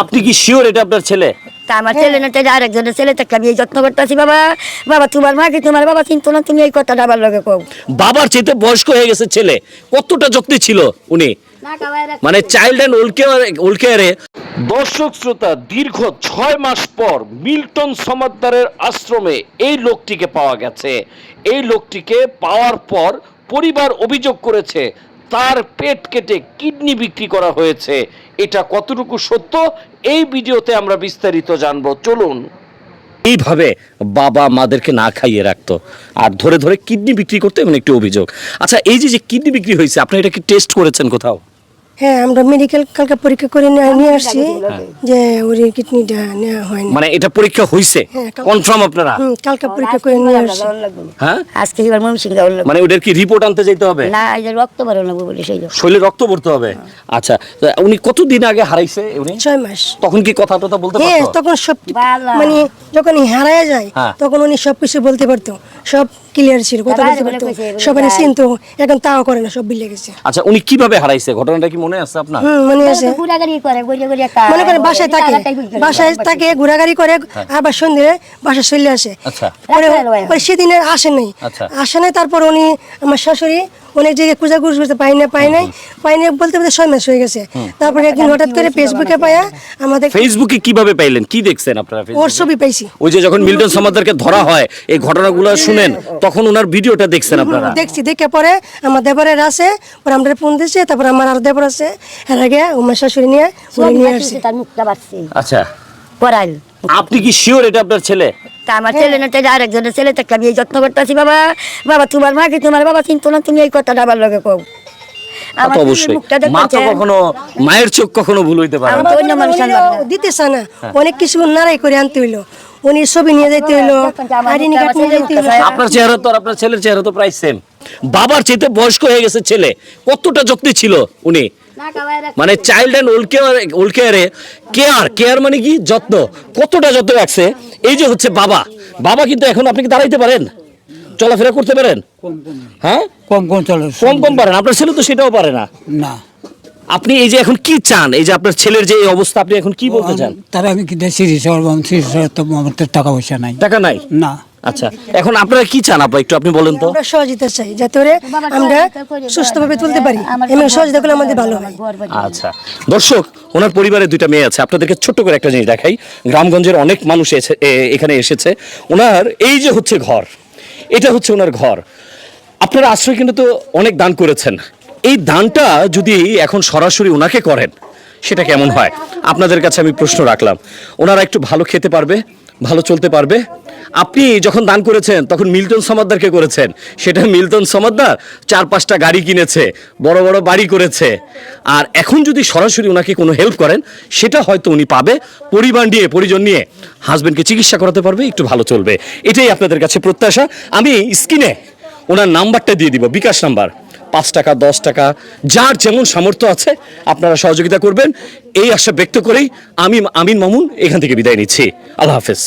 আপনি কি শিওর এটা আপনার ছেলে? তা আমার ছেলে না তাই আরেকজনের ছেলে তাকে আমি এই যত্ন করতেছি বাবা। বাবা তোমার মাকে তোমার বাবা? চিন্তা না তুমি এই কথাটা আবার লগে কও। বাবার চেয়ে বয়স্ক হয়ে গেছে ছেলে। কতটা যত্নে ছিল উনি? মানে child and old care old কেয়ারে দর্শক শ্রোতা দীর্ঘ ছয় মাস পর মিল্টন সমাদ্দারের আশ্রমে এই লোকটিকে পাওয়া গেছে। এই লোকটিকে পাওয়ার পর পরিবার অভিযোগ করেছে তার পেট কেটে কিডনি বিক্রি করা হয়েছে। এটা কতটুকু সত্য? এই ভিডিওতে আমরা বিস্তারিত জানব। চলুন। এইভাবে বাবা মাদেরকে না খাইয়ে রাখতো। আর ধরে ধরে কিডনি বিক্রি করতে এমন একটি অভিযোগ। আচ্ছা এই যে যে কিডনি বিক্রি হয়েছে, আপনি এটা কি টেস্ট করেছেন কোথাও? হ্যাঁ আমরা মেডিকেল কালকে পরীক্ষা করে নিয়ে আসছি যে ওর কিডনিটা নেওয়া হয়নি মানে এটা পরীক্ষা হয়েছে হ্যাঁ, কনফার্ম আপনারা? কালকে পরীক্ষা করে নিয়ে আসছি। হ্যাঁ? আজকে এবার ময়মনসিং মানে ওদের কি রিপোর্ট আনতে যেতে হবে? না এই যে রক্ত বেরো লাগবে বলে সেই। শরীরে রক্ত ভরতে হবে? আচ্ছা তো উনি কতদিন আগে হারাইছে উনি? ছয় মাস। তখন কি কথা টথা বলতে হ্যাঁ তখন সব মানে যখন হারায় যায় হ্যাঁ। তখন উনি সব কিছু বলতে পারতো। সব ক্লিয়ার ছিল কথা বলতে পারতো সবাই চিনতো এখন তাও করে না সব বিলে গেছে। আচ্ছা উনি কীভাবে হারাইছে? ঘটনাটা কি মনে আছে আপনার? হুম মনে আছে। ঘোরাঘুরি করে গড়িয়ে মনে করে বাসায় থাকে বাসায় থাকে ঘোরাঘুরি করে আবার সন্ধ্যে বাসা চলে আসে। আচ্ছা। পরে পরে সেদিনে আসে নাই। আচ্ছা। আসে নাই তারপর উনি আমার শাশুড়ি অনেক জায়গায় খুঁজা খুঁজ করতে পাই না পাই নাই। পাই না বলতে বলতে ছয় মাস হয়ে গেছে। তারপরে একদিন হঠাৎ করে ফেসবুকে পায়া আমাদের ফেসবুকে কীভাবে পাইলেন? কি দেখছেন আপনারা ওর? ছবি পাইছি। ওই যে যখন মিল্টন সমাদারকে ধরা হয় এই ঘটনাগুলো শুনেন তখন ওনার ভিডিওটা দেখছেন আপনারা? দেখছি দেখে পরে আমার দেবরের আছে পরে আমরা ফোন দিয়েছে তারপর আমার আর দেবর আছে। এর আগে আমার শাশুড়ি নিয়ে উনি নিয়ে আসছে। তার মুখটা বাড়ছে। আচ্ছা। পড়াইল আপনি কি শিওর এটা আপনার ছেলে? তা আমার ছেলে না তাই আরেকজনের ছেলে তাকে আমি এই যত্ন করতেছি বাবা। বাবা তোমার মাকে তোমার বাবা চিন্তা না তুমি এই কথাটা লগে কও। আমার তো ছেলের অবশ্যই। মা তো কখনো মায়ের চোখ কখনো ভুল হইতে পারে না। অন্য মানুষ উনি না। দিতে চায় না। হ্যাঁ। অনেক কিছু নারাই করে আনতে হইল। উনি ছবি নিয়ে যাইতে হইল আমার আইডেন্টি নিয়ে যাইতে হইল। আপনার চেহারা তো আর আপনার ছেলের চেহারা তো প্রায় সেম বাবার চেয়ে বয়স্ক হয়ে গেছে ছেলে। কতটা যত্নে ছিল উনি? মানে child and old care old কেয়ারে কেয়ার কেয়ার মানে কি? যত্ন। কতটা যত্ন রাখছে? এই যে হচ্ছে বাবা। বাবা কিন্তু এখন আপনি কি দাঁড়াইতে পারেন? চলাফেরা করতে পারেন? হ্যাঁ? কম কম চলে। কম কম পারেন। আপনার ছেলে তো সেটাও পারে না। না। আপনি এই যে এখন কি চান? এই যে আপনার ছেলের যে এই অবস্থা আপনি এখন কি বলতে চান? তারা আমি কি সিরিজ সিরিজ আমার তো টাকা পয়সা নাই। টাকা নাই? না। আচ্ছা এখন আপনারা কি চান আপা? একটু আপনি বলেন তো। আমরা সহযোগিতা চাই যাতে করে আমরা সুস্থভাবে তুলতে পারি। এমনি সহযোগিতা করলে আমাদের ভালো হয়। আচ্ছা দর্শক ওনার পরিবারের দুইটা মেয়ে আছে। আপনাদেরকে ছোট্ট করে একটা জিনিস দেখাই। গ্রামগঞ্জের অনেক মানুষ এখানে এসেছে। ওনার এই যে হচ্ছে ঘর এটা হচ্ছে ওনার ঘর। আপনারা আশ্রয় কিন্তু তো অনেক দান করেছেন। এই দানটা যদি এখন সরাসরি ওনাকে করেন সেটা কেমন হয়? আপনাদের কাছে আমি প্রশ্ন রাখলাম। ওনারা একটু ভালো খেতে পারবে। ভালো চলতে পারবে? আপনি যখন দান করেছেন, তখন মিল্টন সমাদ্দারকে করেছেন? সেটা মিল্টন সমাদ্দার চার পাঁচটা গাড়ি কিনেছে, বড় বড় বাড়ি করেছে। আর এখন যদি সরাসরি ওনাকে কোনো হেল্প করেন, সেটা হয়তো উনি পাবে পরিবার নিয়ে, পরিজন নিয়ে। হাজবেন্ডকে চিকিৎসা করাতে পারবে, একটু ভালো চলবে। এটাই আপনাদের কাছে প্রত্যাশা। আমি স্ক্রিনে ওনার নাম্বারটা দিয়ে দিব, বিকাশ নাম্বার। পাঁচ টাকা, দশ টাকা, যার যেমন সামর্থ্য আছে, আপনারা সহযোগিতা করবেন। এই আশা ব্যক্ত করেই আমি আমিন মামুন এখান থেকে বিদায় নিচ্ছি। আল্লাহ হাফেজ।